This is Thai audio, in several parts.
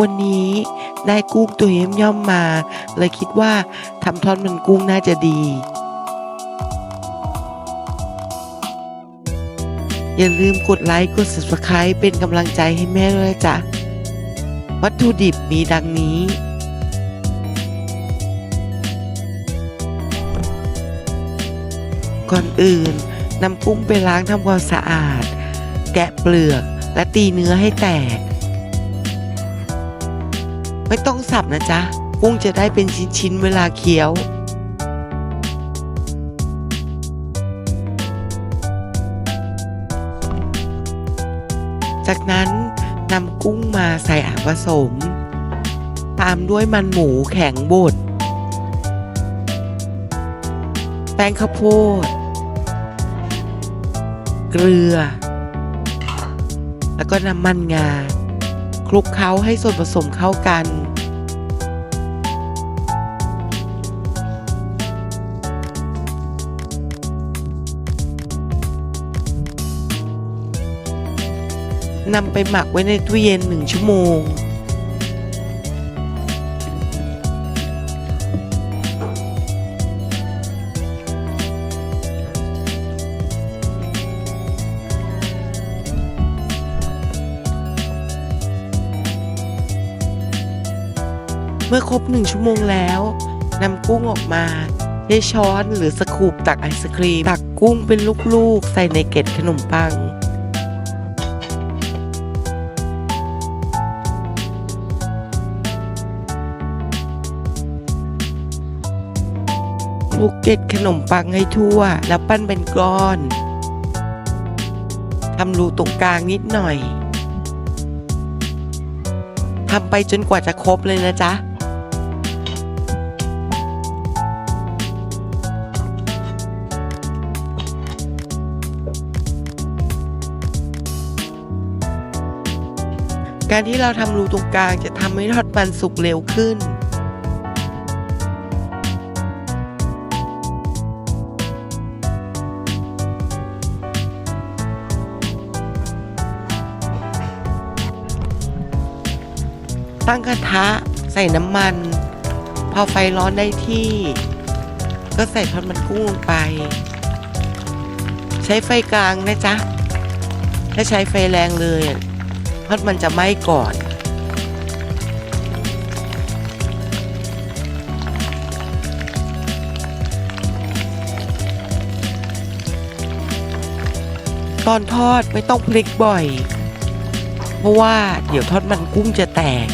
วันนี้ได้กุ้งตัวเยี่ยมย่อมมา เลยคิดว่าทำทอดมันกุ้งน่าจะดี อย่าลืมกดไลค์กด subscribe เป็นกำลังใจให้แม่ด้วยจ๊ะวัตถุดิบมีดังนี้ ก่อนอื่นนำกุ้งไปล้างทำความสะอาด แกะเปลือกและตีเนื้อให้แตก ไม่ต้องสับนะจ๊ะกุ้งจะได้เป็นชิ้นๆเวลาเคี้ยว จากนั้นนำกุ้งมาใส่อ่างผสม ตามด้วยมันหมูแข็งบดแป้งข้าวโพด เกลือ แล้วก็น้ำมันงา คลุกเคล้าให้ส่วนผสมเข้ากัน นำไปหมักไว้ในตู้เย็นหนึ่งชั่วโมง เมื่อครบหนึ่งชั่วโมงแล้วนำกุ้งออกมาใช้ช้อนหรือสกูปตักไอศครีม ตักกุ้งเป็นลูกๆ ใส่ในเกล็ดขนมปังคลุกเกล็ดขนมปังให้ทั่ว แล้วปั้นเป็นก้อนทำรูตรงกลางนิดหน่อยทำไปจนกว่าจะครบเลยนะจ๊ะ การที่เราทำรูตรงกลางจะทำให้ทอดมันสุกเร็วขึ้น ตั้งกระทะใส่น้ำมัน พอไฟร้อนได้ที่ ก็ใส่ทอดมันกุ้งลงไป ใช้ไฟกลางนะจ๊ะ ถ้าใช้ไฟแรงเลย อะทอดมันจะไหม้ก่อนตอนทอดไม่ต้องพลิกบ่อย เพราะว่าเดี๋ยวทอดมันกุ้งจะแตก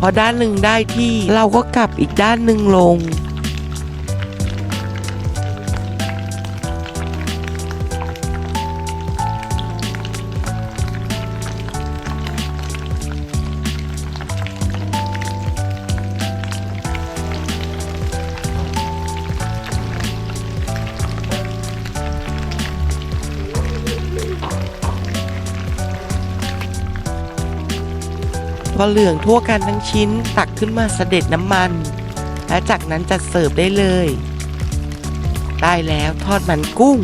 พอด้านหนึ่งได้ที่เราก็กลับอีกด้านหนึ่งลง พอเหลืองทั่วกันทั้งชิ้นตักขึ้นมาเสด็จน้ำมัน และจากนั้นจัดเสิร์ฟได้เลย ได้แล้วทอดมันกุ้ง